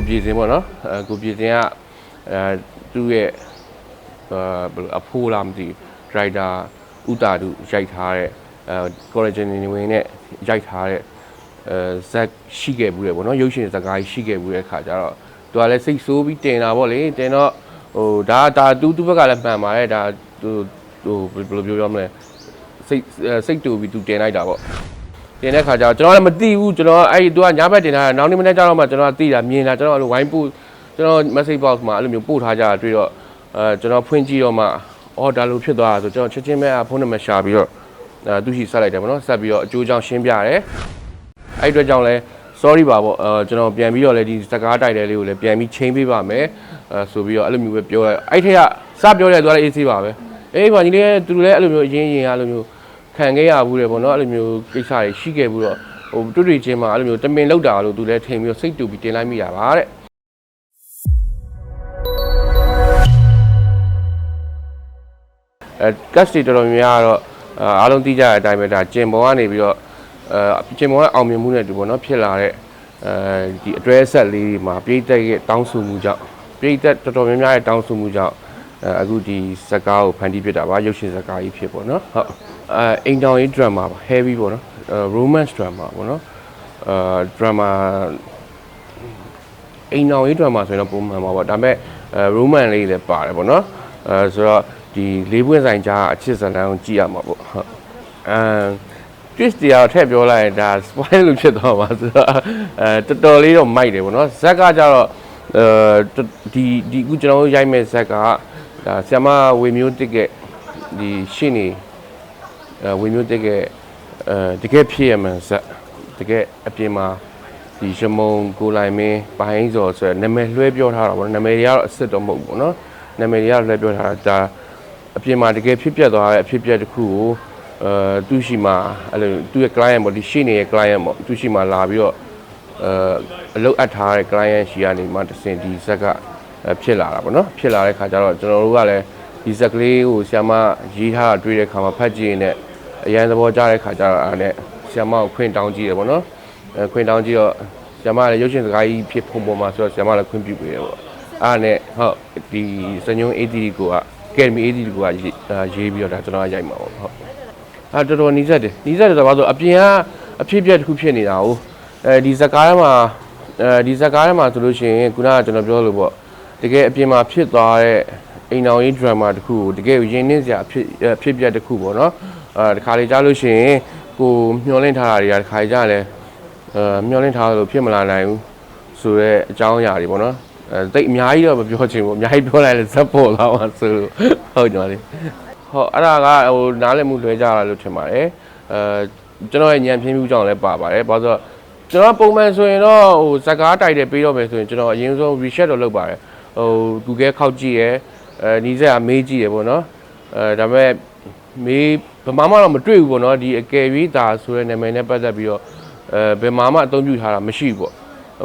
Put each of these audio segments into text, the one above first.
ကိုပြည်စင်ပေါ့နော်အဲကိုပြည်စင်ကအဲသူ့ရဲ့အာဘယ်လိုအဖိုးလားမသိဘူးဒရိုက်တာဥတာတို့ရိုက်ထားတဲ့အဲကော်ရီဂျင်နေဝင်နဲ့ရိုက်ထားတဲ့အဲဇက်ရှိခဲ့ဘူးလေပေါ့နော်ရုပ်ရှင်ဇာတ်ကားကြီးရှိခဲ့ဘူးတဲ့ခါကျတော့သူကလည်းစိတ်ဆိုးပြီးတင်တာပေါ့လေတင်တော့ဟိုဒါဒါသူသူ့ဘက်ကလည်းမှန်ပါတယ်ဒါသူဟိုဘယ်လိုပြောရမလဲစိတ်အဲစိတ်တူပြီးသူတင်လိုက်တာပေါ့ တင်တဲ့ခါကျတော့ကျွန်တော်လည်းမသိဘူးကျွန်တော်အဲ့ဒီသူကညဘက်တင်ထားတာနောက်နေ့မနေ့ကျတော့မှကျွန်တော်သိတာမြင်တာကျွန်တော်အဲ့လိုဝိုင်းပို့ကျွန်တော် message box မှာအဲ့လိုမျိုးပို့ထားကြတာတွေ့တော့အဲကျွန်တော်ဖွင့်ကြည့်တော့မှအော်ဒါလိုဖြစ်သွားတာဆိုကျွန်တော်ချက်ချင်းပဲဖုန်းနံပါတ်ရှာပြီးတော့အဲသူရှိဆက်လိုက်တယ်ဗောနော်ဆက်ပြီးတော့အကျိုးကြောင့်ရှင်းပြတယ်အဲ့ဒီအတွက်ကြောင့်လဲ sorry ပါဗောအဲကျွန်တော်ပြန်ပြီးတော့လည်းဒီစကားတိုက်တယ်လေးကိုလည်းပြန်ပြီးချိန်ပေးပါမယ်အဲဆိုပြီးတော့အဲ့လိုမျိုးပဲပြောလိုက်အဲ့ထက်ကစပြောတယ်သူကလည်း AC ပါပဲအေးပါညီလေးသူလည်းအဲ့လိုမျိုးအရင်ရင်အဲ့လိုမျိုး ခံခဲ့ရဘူးလေပေါ့နော်အဲ့လိုမျိုးကိစ္စတွေရှိခဲ့ဘူးတော့ဟိုတွေ့တွေ့ချင်းမှာအဲ့လိုမျိုးတမင်လောက်တာလို့သူလည်းထိန်ပြီးတော့စိတ်တူပြီးတင်လိုက်မိတာပါတဲ့အဲကတ်စတီတော်တော်များများကတော့အာအားလုံးသိကြတဲ့အတိုင်းပဲဒါကျင်ပေါ်ကနေပြီးတော့အဲကျင်ပေါ်ကအောင်မြင်မှုနဲ့တူပေါ့နော်ဖြစ်လာတဲ့အဲဒီအတွဲဆက်လေးတွေမှာပြည်သက်ရဲ့တောင်းဆိုမှုကြောင့်ပြည်သက်တော်တော်များများရဲ့တောင်းဆိုမှုကြောင့် အဲအခုဒီဇက်ကားကိုဖန်တီးပြတာပါရုပ်ရှင်ဇက်ကားကြီးဖြစ်ပေါ့နော်ဟုတ်အဲအိမ်တောင်ရေး drama ပါ heavy ပေါ့နော်အဲ romance drama ပေါ့နော်အဲ drama အိမ်တော်ရေး drama ဆိုရင်တော့ပုံမှန်ပါပေါ့ဒါပေမဲ့အဲ romance လေးလည်းပါတယ်ပေါ့နော်အဲဆိုတော့ဒီလေးပွင့်ဆိုင်ကြားအချစ်ဇာတ်လမ်းကိုကြည့်ရမှာပေါ့ဟုတ်အဲ twist တရားထည့်ပြောလိုက်ရင်ဒါ spoil လို့ဖြစ်သွားမှာဆိုတော့အဲတော်တော်လေးတော့မိုက်တယ်ပေါ့နော်ဇက်ကကြတော့အဲဒီဒီအခုကျွန်တော်တို့ရိုက်မဲ့ဇက်က ဒါဆီယမဝေမျိုးတစ်ကဒီရှင်းနေအဲဝေမျိုးတစ်ကအဲတကယ်ဖြစ်ရမှန်ဇက်တကယ်အပြင်မှာဒီရှမုံကိုလိုင်မင်းပိုင်းစော်ဆိုရယ်နာမည်လွှဲပြောထားတာပေါ့နော်နာမည်တွေကတော့အစ်စ်တော့မဟုတ်ဘူးပေါ့နော်နာမည်တွေကတော့လွှဲပြောထားတာဒါအပြင်မှာတကယ်ဖြစ်ပျက်သွားတဲ့အဖြစ်ပျက်တစ်ခုကိုအဲသူရှိမှာအဲ့လိုသူ့ရဲ့ client ပေါ့ဒီရှင်းနေတဲ့ client ပေါ့သူရှိမှာလာပြီးတော့အဲအလုပ်အပ်ထားတဲ့ client ရှိကနေမှတစင်ဒီဇက်ကအဲ ဖြစ်လာတာပေါ့နော်ဖြစ်လာတဲ့ခါကျတော့ကျွန်တော်တို့ကလည်းဒီဇက်ကလေးကိုဆီယမရေးထားတာတွေ့တဲ့ခါမှာဖတ်ကြည့်ရင်လည်းအရန်သဘောကျတဲ့ခါကျတော့အဲ့ဒါနဲ့ဆီယမကိုခွင့်တောင်းကြည့်တယ်ပေါ့နော်အဲခွင့်တောင်းကြည့်တော့ဆီယမလည်းရုပ်ရှင်စကားကြီးဖြစ်ပုံပေါ်မှာဆိုတော့ဆီယမလည်းခွင့်ပြုပေးတယ်ပေါ့အဲ့ဒါနဲ့ဟုတ်ဒီစညုံ AD ကိုက Academy AD ကိုကရေးရေးပြီးတော့ဒါကျွန်တော်ကရိုက်မှာပေါ့ဟုတ်အဲ့တော်တော်နီးစက်တယ်နီးစက်တယ်ဆိုတော့အပြင်ကအဖြစ်ပြက်တစ်ခုဖြစ်နေတာဟုတ်အဲဒီဇက်ကားထဲမှာအဲဒီဇက်ကားထဲမှာဆိုလို့ရှိရင်ခုနကကျွန်တော်ပြောလို့ပေါ့ တကယ်အပြင်မှာဖြစ်သွားတဲ့အိမ်တော်ရေး drama တစ်ခုကိုတကယ်ရင်းနှင်းစရာအဖြစ်အဖြစ်ပြက်တစ်ခုပေါ့နော်အဲတခါလေကြားလို့ရှိရင်ကိုမျောလင့်ထားတာတွေကတခါလေကြားလဲအဲမျောလင့်ထားလို့ဖြစ်မလာနိုင်ဘူးဆိုတော့အကြောင်းအရာတွေပေါ့နော်အဲတိတ်အများကြီးတော့မပြောချင်ဘူးအများကြီးပြောလိုက်လဲဇက်ပေါ်လာမှာဆိုလို့ဟုတ်ကြပါလေဟုတ်အဲ့ဒါကဟိုနားလည်မှုလွဲကြတာလို့ထင်ပါတယ်အဲကျွန်တော်ရဲ့ဉာဏ်ဖြင်းမှုကြောင့်လည်းပါပါတယ်ဘာလို့ဆိုတော့ကျွန်တော်ပုံမှန်ဆိုရင်တော့ဟိုဇက်ကားတိုက်တယ်ပေးတော့မယ်ဆိုရင်ကျွန်တော်အရင်ဆုံး reset တော့လုပ်ပါတယ် ဟို Google ခောက်ကြည့်ရယ်အဲနီးစက်အမေးကြည့်ရယ်ပေါ့နော်အဲဒါပေမဲ့မေးဘယ်မှမတော့မတွေ့ဘူးပေါ့နော်ဒီအကယ်၍ဒါဆိုတဲ့နာမည်နဲ့ပတ်သက်ပြီးတော့အဲဘယ်မှမအသုံးပြုထားတာမရှိဘူးပေါ့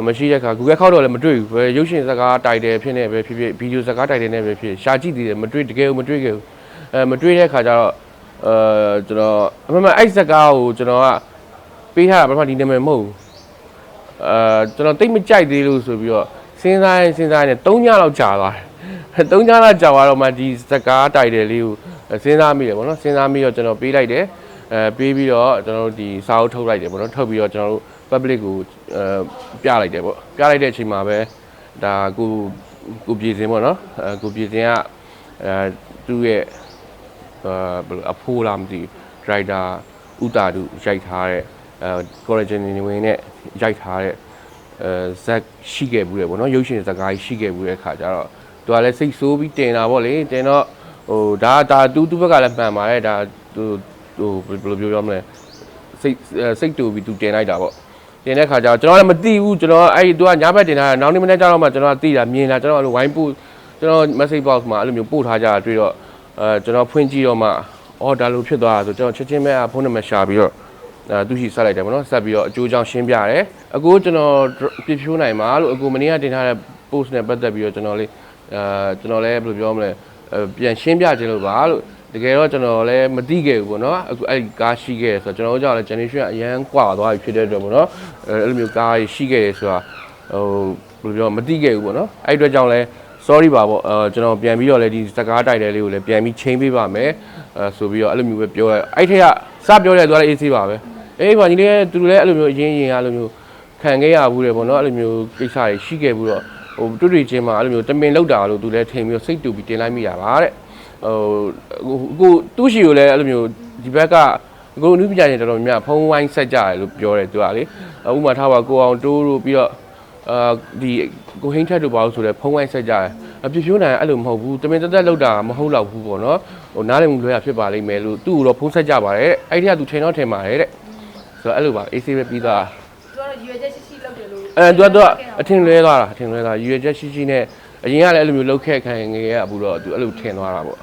မရှိတဲ့အခါ Google ခောက်တော့လည်းမတွေ့ဘူးပဲရုပ်ရှင်ဇက်ကားတိုက်တယ်ဖြစ်နေပဲဖြစ်ဖြစ်ဗီဒီယိုဇက်ကားတိုက်တယ်နဲ့ပဲဖြစ်ရှာကြည့်သေးတယ်မတွေ့တကယ်မတွေ့ခဲ့ဘူးအဲမတွေ့တဲ့အခါကျတော့အဲကျွန်တော်အမှန်မှန်အဲ့ဇက်ကားကိုကျွန်တော်ကပေးထားတာပထမဒီနာမည်မဟုတ်ဘူးအာကျွန်တော်တိတ်မကြိုက်သေးလို့ဆိုပြီးတော့ စဉ်းစားရင်စဉ်းစားရင်3ညလောက်ကြာသွားတယ်3ညလောက်ကြာသွားတော့မှဒီစကားတိုက်တယ်လေးကိုစဉ်းစားမိတယ်ဗောနော်စဉ်းစားမိတော့ကျွန်တော်ပေးလိုက်တယ်အဲပေးပြီးတော့ကျွန်တော်တို့ဒီစာအုပ်ထုတ်လိုက်တယ်ဗောနော်ထုတ်ပြီးတော့ကျွန်တော်တို့ public ကိုအဲပြလိုက်တယ်ဗောပြလိုက်တဲ့အချိန်မှာပဲဒါကိုကိုပြည်စင်ဗောနော်အဲကိုပြည်စင်ကအဲသူ့ရဲ့အာဘယ်လိုအဖိုးလားမသိဘူးဒရိုက်တာဥတာတို့ရိုက်ထားတဲ့အဲကော်ရီဂျင်နေဝင်နဲ့ရိုက်ထားတဲ့ အဲဇက်ရှိခဲ့ဘူးလေပေါ့နော်ရုပ်ရှင်ဇက်ကားကြီးရှိခဲ့ဘူးတဲ့ခါကျတော့သူကလည်းစိတ်ဆိုးပြီးတင်တာပေါ့လေတင်တော့ဟိုဒါဒါသူသူ့ဘက်ကလည်းမှန်ပါတယ်ဒါသူဟိုဘယ်လိုပြောရမလဲစိတ်စိတ်တူပြီးသူတင်လိုက်တာပေါ့တင်တဲ့ခါကျတော့ကျွန်တော်လည်းမသိဘူးကျွန်တော်အဲ့ဒီသူကညဘက်တင်ထားတာနောက်နေ့မနေ့ကျတော့မှကျွန်တော်သိတာမြင်တာကျွန်တော်အဲ့လိုဝိုင်းပို့ကျွန်တော် message box မှာအဲ့လိုမျိုးပို့ထားကြတာတွေ့တော့အဲကျွန်တော်ဖွင့်ကြည့်တော့မှအော်ဒါလိုဖြစ်သွားတာဆိုကျွန်တော်ချက်ချင်းပဲဖုန်းနံပါတ်ရှာပြီးတော့အဲ သူရှိဆက်လိုက်တယ်ဗောနော်ဆက်ပြီးတော့အကျိုးကြောင့်ရှင်းပြတယ်အကိုကျွန်တော်ပြဖြိုးနိုင်မှာလို့အကိုမနေ့ကတင်ထားတဲ့ post နဲ့ပတ်သက်ပြီးတော့ကျွန်တော်လေးအဲကျွန်တော်လည်းဘယ်လိုပြောမလဲအဲပြန်ရှင်းပြခြင်းလို့ပါလို့တကယ်တော့ကျွန်တော်လည်းမသိခဲ့ဘူးဗောနော်အခုအဲ့ဒီကားရှိခဲ့တယ်ဆိုတော့ကျွန်တော်တို့ကြောင့်လည်း generation အရန်ကွာသွားပြီဖြစ်တဲ့အတွက်ဗောနော်အဲအဲ့လိုမျိုးကားရှိခဲ့တယ်ဆိုတာဟိုဘယ်ယ်လိုပြောမသိခဲ့ဘူးပေါ့နော်အဲ့အတွက်ကြောင့်လဲ sorry ပါပေါ့အဲကျွန်တော်ပြန်ပြီးတော့လဲဒီစကားတိုက်တယ်လေးကိုလည်းပြန်ပြီးချိန်ပေးပါမယ်အဲဆိုပြီးတော့အဲ့လိုမျိုးပဲပြောရဲအဲ့ထက်ကစပြောတယ်သူကလည်း AC ပါပဲ အေးပါညီလေးသူလည်းအဲ့လိုမျိုးအရင်ရင်အဲ့လိုမျိုးခံခဲ့ရဘူးတယ်ပေါ့နော်အဲ့လိုမျိုးကိစ္စတွေရှိခဲ့ဘူးတော့ဟိုတွေ့တွေ့ချင်းမှာအဲ့လိုမျိုးတမင်လောက်တာလို့သူလည်းထိန်ပြီးတော့စိတ်တူပြီးတင်လိုက်မိတာပါတဲ့ဟိုကိုသူ့ရှိကိုလည်းအဲ့လိုမျိုးဒီဘက်ကကိုအနုပညာရှင်တော်တော်များများဖုံးဝိုင်းဆက်ကြတယ်လို့ပြောတယ်သူကလေဥပမာထားပါကိုအောင်တိုးတို့ပြီးတော့အာဒီကိုဟင်းထက်တို့ပါလို့ဆိုလဲဖုံးဝိုင်းဆက်ကြတယ်အပြပြိုးနိုင်အဲ့လိုမဟုတ်ဘူးတမင်တက်တက်လောက်တာမဟုတ်တော့ဘူးပေါ့နော်ဟိုနားလည်မှုလွဲရဖြစ်ပါလိမ့်မယ်လို့သူ့ကိုတော့ဖုံးဆက်ကြပါတယ်တဲ့အဲ့ဒီကသူထင်တော့ထင်ပါတယ်တဲ့ ဆိုတော့အဲ့လိုပါ AC ပဲပြီးသား သူကတော့ရွေချက်ရှိရှိလုပ်တယ်လို့ အဲသူကတော့အထင်လွဲသွားတာအထင်လွဲသွားရွေချက်ရှိရှိနဲ့အရင်ကလည်းအဲ့လိုမျိုးလောက်ခဲ့ခံငယ်ရဘူးတော့သူအဲ့လိုထင်သွားတာပေါ့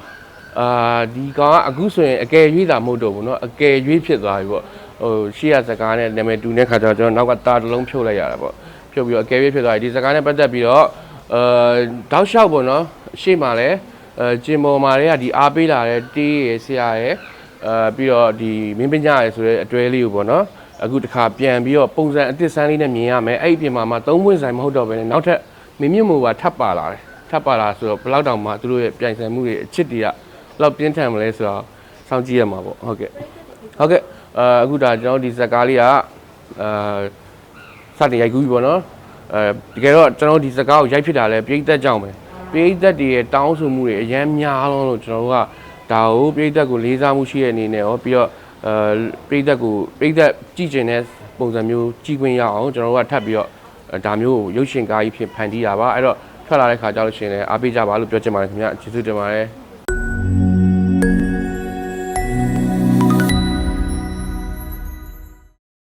အာဒီကောင်ကအခုဆိုရင်အကယ်ရွေးတာမဟုတ်တော့ဘူးเนาะအကယ်ရွေးဖြစ်သွားပြီပေါ့ဟိုရှေ့ရစကားနဲ့နာမည်တူတဲ့ခါကျတော့ကျွန်တော်နောက်ကတာတစ်လုံးဖြုတ်လိုက်ရတာပေါ့ဖြုတ်ပြီးတော့အကယ်ရွေးဖြစ်သွားပြီဒီစကားနဲ့ပတ်သက်ပြီးတော့အာတောက်လျှောက်ပေါ့နော်ရှေ့မှာလည်းအဲဂျင်မော်မာတွေကဒီအားပေးလာတဲ့တေးရယ်ဆရာရယ် အဲပြီးတော့ဒီမင်းပညာရယ်ဆိုတဲ့အတွဲလေးကိုပေါ့နော်အခုတစ်ခါပြန်ပြီးတော့ပုံစံအသစ်ဆန်းလေးနဲ့မြင်ရမယ်အဲ့ဒီပြင်မှာမှသုံးပွင့်ဆိုင်မဟုတ်တော့ဘဲနဲ့နောက်ထပ်မင်းမြင့်မို့ပါထပ်ပါလာတယ်ထပ်ပါလာဆိုတော့ဘယ်လောက်တောင်မှသူတို့ရဲ့ပြိုင်ဆိုင်မှုတွေအချစ်တွေကဘယ်လောက်ပြင်းထန်မလဲဆိုတော့စောင့်ကြည့်ရမှာပေါ့ဟုတ်ကဲ့ဟုတ်ကဲ့အာအခုဒါကျွန်တော်ဒီဇက်ကားလေးကအာစတင်ရိုက်ကူးပြီပေါ့နော်အဲတကယ်တော့ကျွန်တော်ဒီဇက်ကားကိုရိုက်ဖြစ်တာလဲပြိသက်ကြောင့်ပဲပြိသက်တွေရဲ့တောင်းဆိုမှုတွေအများများလုံးလို့ကျွန်တော်တို့က ဒါကိုပြိသက်ကိုလေးစားမှုရှိတဲ့အနေနဲ့ရောပြီးတော့အဲပြိသက်ကိုပြိသက်ကြည့်ကျင်တဲ့ပုံစံမျိုးကြည့်ခွင့်ရအောင်ကျွန်တော်တို့ကထပ်ပြီးတော့အဲဒါမျိုးကိုရုပ်ရှင်ကားကြီးဖြစ်ဖန်တီးတာပါအဲ့တော့ထွက်လာတဲ့ခါကျလို့ရှိရင်လည်းအားပေးကြပါလို့ပြောချင်ပါတယ်ခင်ဗျကျေးဇူးတင်ပါတယ်